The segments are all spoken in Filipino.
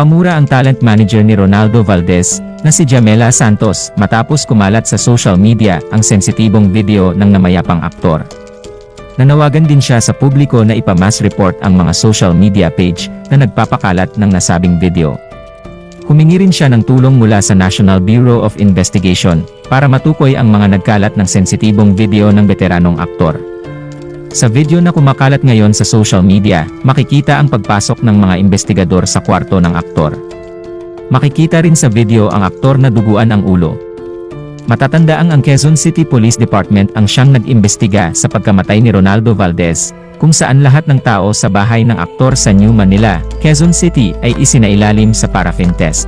Napamura ang talent manager ni Ronaldo Valdez, na si Jamela Santos, matapos kumalat sa social media ang sensitibong video ng namayapang aktor. Nanawagan din siya sa publiko na ipamass report ang mga social media page na nagpapakalat ng nasabing video. Humingi rin siya ng tulong mula sa National Bureau of Investigation para matukoy ang mga nagkalat ng sensitibong video ng veteranong aktor. Sa video na kumakalat ngayon sa social media, makikita ang pagpasok ng mga investigador sa kwarto ng aktor. Makikita rin sa video ang aktor na duguan ang ulo. Matatandaang ang Quezon City Police Department ang siyang nag-imbestiga sa pagkamatay ni Ronaldo Valdez, kung saan lahat ng tao sa bahay ng aktor sa New Manila, Quezon City ay isinailalim sa paraffin test.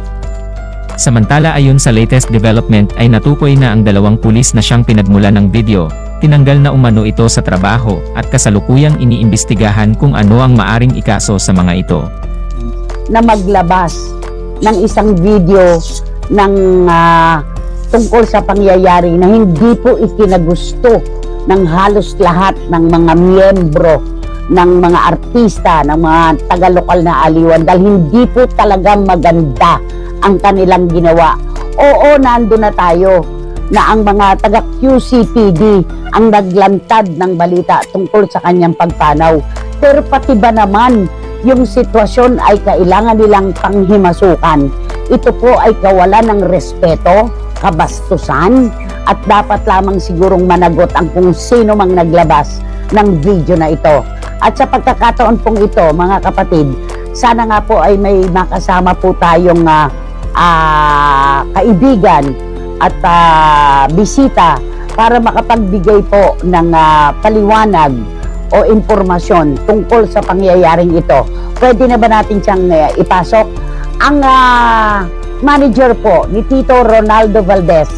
Samantala ayon sa latest development ay natukoy na ang dalawang pulis na siyang pinagmula ng video, tinanggal na umano ito sa trabaho at kasalukuyang iniimbestigahan kung ano ang maaring ikaso sa mga ito. na maglabas ng isang video ng ah, tungkol sa pangyayari na hindi po ikinagusto ng halos lahat ng mga miyembro ng mga artista, ng mga taga-lokal na aliwan dahil hindi po talaga maganda ang kanilang ginawa. Oo, nando na tayo na ang mga taga QCPD ang naglantad ng balita tungkol sa kanyang pagpanaw. Pero pati ba naman yung sitwasyon ay kailangan nilang panghimasukan. Ito po ay kawalan ng respeto, kabastusan, at dapat lamang sigurong managot ang kung sino mang naglabas ng video na ito. At sa pagkakataon pong ito, mga kapatid, sana nga po ay may makasama po tayong ah, ah, kaibigan at ah, bisita para makapagbigay po ng ah, paliwanag o impormasyon tungkol sa pangyayaring ito. Pwede na ba natin siyang eh, ipasok? Ang ah, manager po ni Tito Ronaldo Valdez,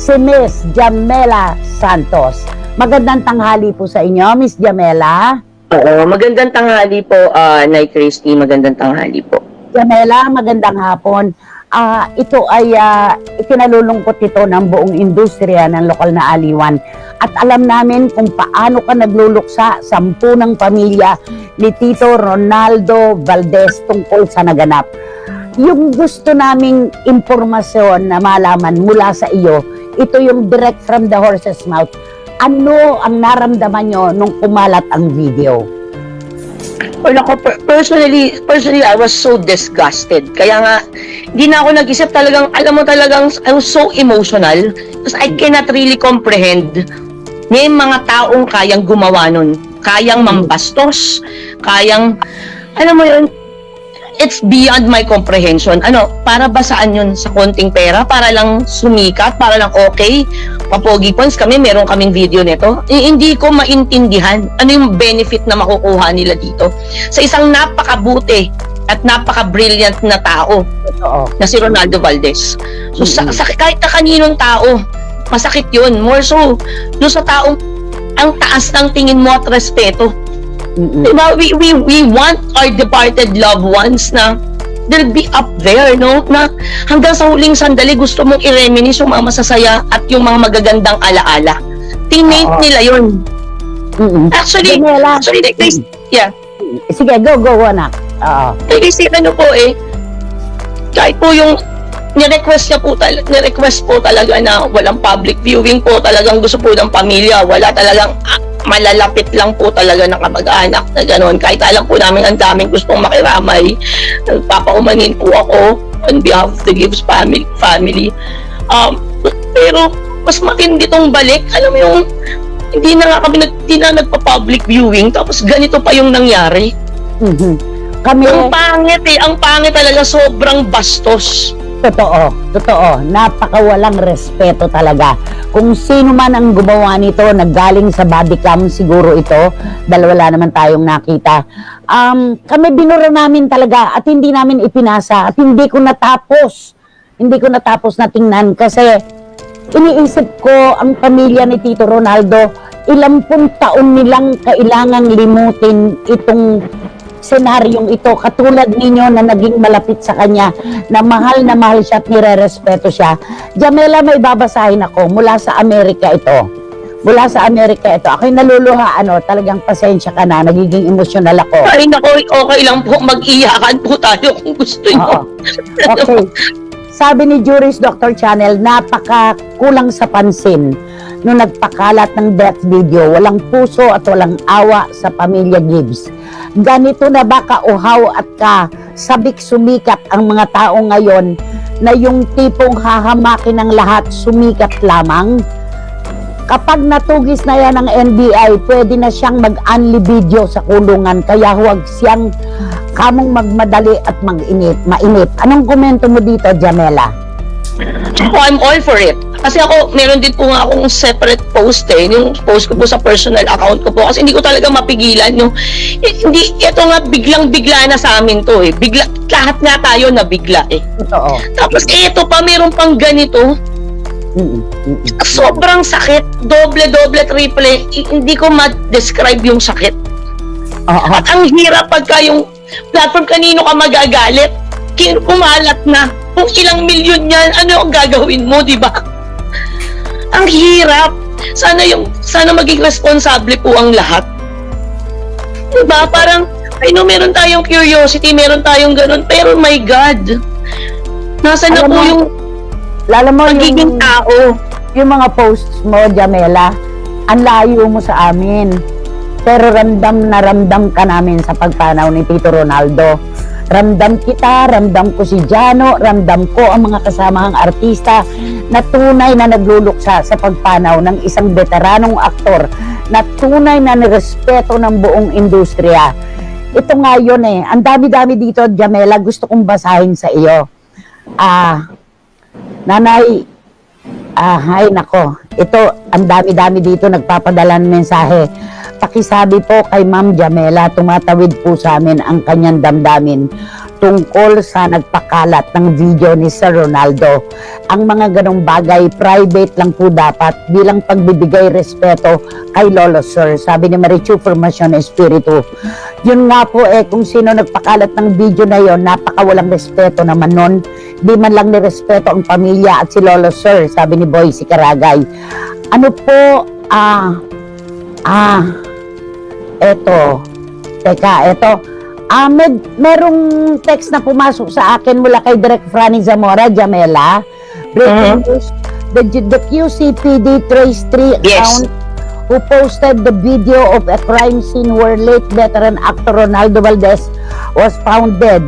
si Miss Jamela Santos. Magandang tanghali po sa inyo, Miss Jamela. Oo, magandang tanghali po, uh, Nay Christy. Magandang tanghali po. Jamela, magandang hapon. Ah, ito ay ah, ikinalulungkot ito ng buong industriya ng lokal na aliwan. At alam namin kung paano ka nagluluksa sampu ng pamilya ni Tito Ronaldo Valdez tungkol sa naganap. Yung gusto naming impormasyon na malaman mula sa iyo, ito yung direct from the horse's mouth. Ano ang naramdaman nyo nung kumalat ang video? Well, ako, per- personally, personally, I was so disgusted. Kaya nga, hindi na ako nag-isip talagang, alam mo talagang, I was so emotional. Because I cannot really comprehend may mga taong kayang gumawa nun. Kayang mambastos, kayang, alam mo yun, it's beyond my comprehension. Ano, para ba saan yun? Sa konting pera? Para lang sumikat? Para lang okay? Papogi points kami, meron kaming video nito. Eh, hindi ko maintindihan ano yung benefit na makukuha nila dito. Sa isang napakabuti at napaka-brilliant na tao Oo. na si Ronaldo Valdez. So, sa, sa, kahit na kaninong tao, masakit yun. More so, doon sa taong ang taas ng tingin mo at respeto. Mm-mm. Diba? We, we, we want our departed loved ones na they'll be up there, no? Na hanggang sa huling sandali gusto mong i-reminisce yung mga masasaya at yung mga magagandang alaala. Teammate Oo. nila yun. Mm-mm. Actually, Jamela, actually, like, this, yeah. sige, go, go, anak. Oo. Like, si ano po eh, kahit po yung ni-request niya po talaga, ni-request po talaga na walang public viewing po, talagang gusto po ng pamilya, wala talagang ah, malalapit lang po talaga ng kamag-anak na gano'n. Kahit alam po namin ang daming gustong makiramay, nagpapaumanin po ako on behalf of the Gibbs family. family. Um, pero mas matindi tong balik, alam mo yung hindi na nga kami nag, hindi na nagpa-public viewing tapos ganito pa yung nangyari. Mhm. Kami, Ang pangit eh, ang pangit talaga sobrang bastos. Totoo, totoo, napakawalang respeto talaga. Kung sino man ang gumawa nito, naggaling sa body cam siguro ito, dahil wala naman tayong nakita. Um, kami binura namin talaga at hindi namin ipinasa at hindi ko natapos. Hindi ko natapos na tingnan kasi iniisip ko ang pamilya ni Tito Ronaldo, ilang pong taon nilang kailangang limutin itong senaryong ito katulad ninyo na naging malapit sa kanya na mahal na mahal siya at nire-respeto siya. Jamela, may babasahin ako mula sa Amerika ito. mula sa Amerika ito. Ako'y naluluha, ano, talagang pasensya ka na, nagiging emosyonal ako. Ay, nako, okay lang po. Mag-iyakan po tayo kung gusto Oo. nyo. Okay. Sabi ni Juris Dr. Channel, napaka kulang sa pansin nung nagpakalat ng death video. Walang puso at walang awa sa pamilya Gibbs. Ganito na ba kauhaw at ka sabik sumikat ang mga tao ngayon na yung tipong hahamakin ng lahat sumikat lamang? Kapag natugis na yan ng NBI, pwede na siyang mag-unli video sa kulungan. Kaya huwag siyang kamong magmadali at mag-init, mainit. Anong komento mo dito, Jamela? Ako, I'm all for it. Kasi ako, meron din po nga akong separate post eh. Yung post ko po sa personal account ko po. Kasi hindi ko talaga mapigilan yung... eh, hindi, ito nga biglang-bigla na sa amin to eh. Bigla, lahat nga tayo na bigla eh. Totoo. Tapos ito pa, meron pang ganito. Mm-mm, mm-mm. Sobrang sakit. Doble, doble, triple. Hindi ko ma-describe yung sakit. Oo. At ang hirap pagka yung platform kanino ka magagalit. Kumalat na. Kung ilang milyon yan, ano ang gagawin mo, di ba? Ang hirap. Sana yung sana maging responsable po ang lahat. Di ba? Parang I know meron tayong curiosity, meron tayong ganun, pero my God. Nasaan na po mo, yung Lalo mo pagiging yung, tao? yung mga posts mo, Jamela, ang layo mo sa amin. Pero ramdam na ramdam ka namin sa pagpanaw ni Tito Ronaldo. Ramdam kita, ramdam ko si Jano, ramdam ko ang mga kasamahang artista na tunay na nagluluksa sa pagpanaw ng isang veteranong aktor na tunay na nirespeto ng buong industriya. Ito nga yun eh. Ang dami-dami dito, Jamela, gusto kong basahin sa iyo. Ah, nanay, ah, hay nako. Ito, ang dami-dami dito nagpapadala ng mensahe. Pakisabi po kay Ma'am Jamela, tumatawid po sa amin ang kanyang damdamin tungkol sa nagpakalat ng video ni Sir Ronaldo. Ang mga ganong bagay, private lang po dapat bilang pagbibigay respeto kay Lolo Sir. Sabi ni Marichu Formacion Espiritu. Yun nga po eh, kung sino nagpakalat ng video na yon, napakawalang respeto naman nun. Di man lang nirespeto ang pamilya at si Lolo Sir, sabi ni Boy si Karagay. Ano po, ah, ah, eto, teka, eto, ah, med, merong text na pumasok sa akin mula kay Direk Franny Zamora, Jamela. Breaking news, the, the QCPD Trace 3 Yes. account who posted the video of a crime scene where late veteran actor Ronaldo Valdez was found dead.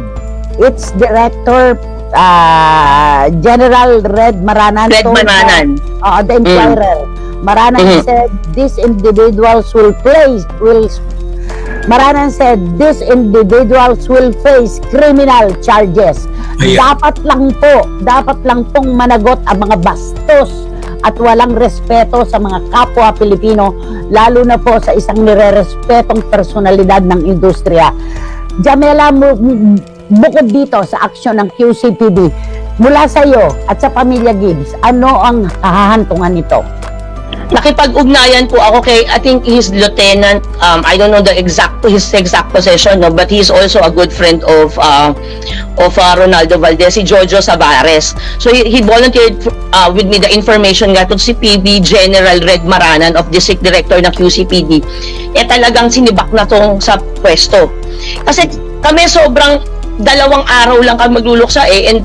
Its director, uh, General Red Maranan, Red told Mananan. uh, the Inquirer. Maranan Mhm. said these individuals will place will Maranan said these individuals will face criminal charges. Ayan. Dapat lang po, dapat lang pong managot ang mga bastos at walang respeto sa mga kapwa Pilipino, lalo na po sa isang nirerespetong personalidad ng industriya. Jamela, bukod dito sa aksyon ng QCPD, mula sa iyo at sa pamilya Gibbs, ano ang hahantungan nito? Nakipag-ugnayan po ako kay I think his lieutenant um I don't know the exact his exact position no but he's also a good friend of uh, of uh, Ronaldo Valdez si Jojo Savares so he, he volunteered uh, with me the information nga to si PB General Red Maranan of District Director ng QCPD eh talagang sinibak na tong sa pwesto. Kasi kami sobrang dalawang araw lang kami magluluksa eh and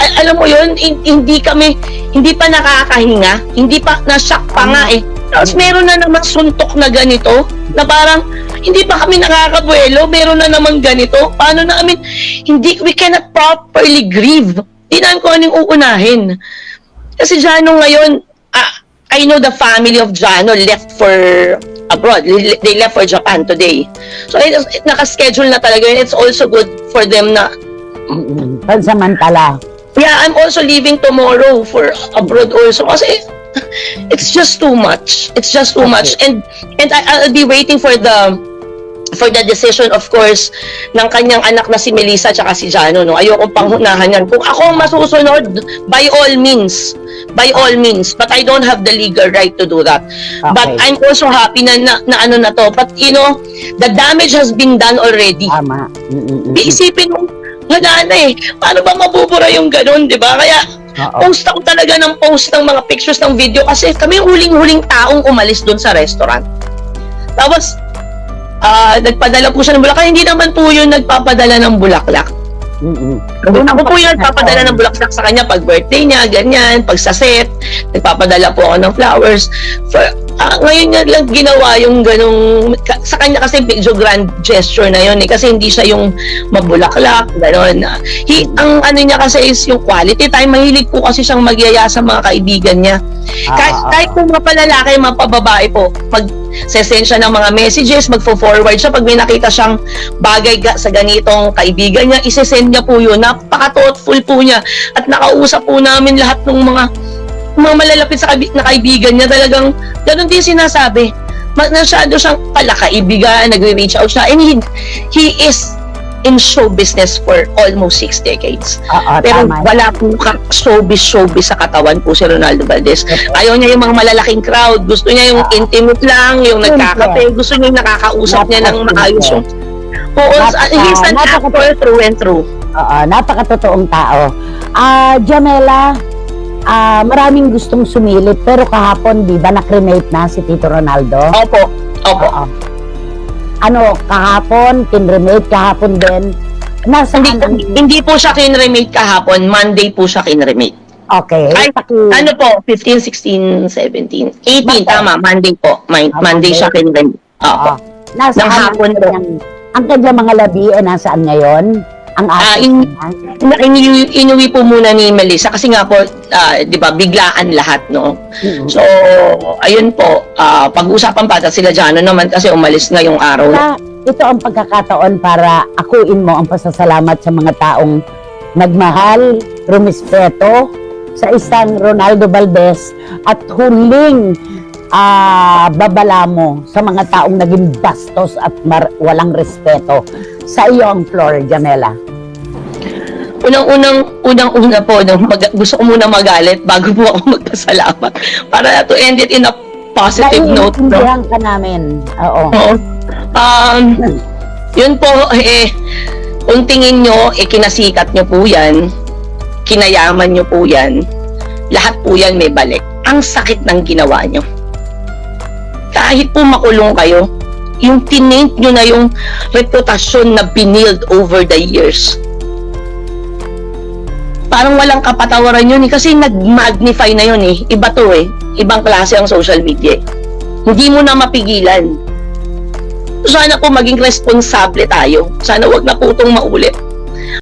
a- alam mo yun, hin- hindi kami, hindi pa nakakahinga, hindi pa, na-shock pa nga eh. Tapos meron na naman suntok na ganito, na parang, hindi pa kami nakakabuelo, meron na naman ganito. Paano na amin, hindi, we cannot properly grieve. Hindi namin kung anong uunahin. Kasi Jano ngayon, ah, I know the family of Jano left for abroad. They they left for Japan today. So, it, it, nakaschedule na talaga yun. It's also good for them na Pansamantala. Yeah, I'm also leaving tomorrow for abroad also kasi it's just too much. It's just too much. And and I, I'll be waiting for the for the decision of course ng kanyang anak na si Melissa at si Jano no. Ayoko pang hunahan yan. Kung ako ang masusunod, by all means, by all means, but I don't have the legal right to do that. But Okay. I'm also happy na, na, na ano na to. But you know, the damage has been done already. Tama. Mm, mm, mm, mm. Di isipin mo, wala na eh. Paano ba mabubura yung ganun, di ba? Kaya Oo. Post ako talaga ng post ng mga pictures ng video kasi kami yung huling-huling taong umalis doon sa restaurant. Tapos, ah, nagpadala po siya ng bulaklak. Hindi naman po yun nagpapadala ng bulaklak. Mm-mm. Ako po yung nagpapadala ng bulaklak sa kanya pag birthday niya, ganyan, pag sa set, nagpapadala po ako ng flowers. For, ah, ngayon niya lang ginawa yung ganong, sa kanya kasi medyo grand gesture na yun eh, kasi hindi siya yung mabulaklak, gano'n. He, ang ano niya kasi is yung quality time, mahilig po kasi siyang magyaya sa mga kaibigan niya. Kahit, Ah, ah, kahit kung mapalalaki, mapababae po, pag sesend siya ng mga messages, magfo-forward siya pag may nakita siyang bagay ga, sa ganitong kaibigan niya, isesend niya po yun. Napaka-thoughtful po niya. At nakausap po namin lahat ng mga mga malalapit sa kaibi- na kaibigan niya. Talagang, ganun din sinasabi. Ma- Masyado siyang pala kaibigan, nagre-reach out siya. And he, he is in show business for almost six decades. Oo, Pero tama. wala pong ka- showbiz-showbiz sa katawan po si Ronaldo Valdez. Ayaw niya yung mga malalaking crowd. Gusto niya yung Ah. intimate lang, yung nagkakape. Gusto niya yung nakakausap niya ng maayos yung... Oo, Napaka- he's an napaka- actor through and through. Oo, napakatotoong tao. Ah, Jamela, ah, maraming gustong sumilip pero kahapon, di ba, na-cremate na si Tito Ronaldo? Opo, opo. Oo. Ano, kahapon, kinremate, kahapon din. Nasaan Hindi, ang... hindi po siya kinremate kahapon. Monday po siya kinremate. Okay. Ay, paki- Ano po? 15, 16, 17, 18. Monday. Tama, Monday po. Mon- Ah, Monday siya kinremate. Opo. Oo. Nasaan Ng hapon ang po. ang kanyang mga labi ay nasaan ngayon? Ang Ah, ating in- Na, inuwi, inuwi po muna ni Melissa kasi nga po, ah, di ba, biglaan lahat, no? Mm. So, ayun po, ah, pag-usapan pa sila Jano naman kasi umalis na yung araw. Kaya ito ang pagkakataon para akuin mo ang pasasalamat sa mga taong nagmahal, rumispeto sa isang Ronaldo Valdez at huling ah, babala mo sa mga taong naging bastos at mar- walang respeto. Sa iyo ang floor, Janela. Unang-unang, unang-una po, no, mag- gusto ko muna magalit bago po ako magpasalamat para to end it in a positive note. No? Naiintindihan ka namin. Oo. Oo. Um, yun po, eh, kung tingin nyo, eh, kinasikat nyo po yan, kinayaman nyo po yan, lahat po yan may balik. Ang sakit ng ginawa nyo. Kahit po makulong kayo, yung tinaint nyo na yung reputasyon na binild over the years. Parang walang kapatawaran yun eh, kasi nag-magnify na yun eh. Iba to eh. Ibang klase ang social media eh. Hindi mo na mapigilan sana po maging responsable tayo. Sana wag na po itong maulit.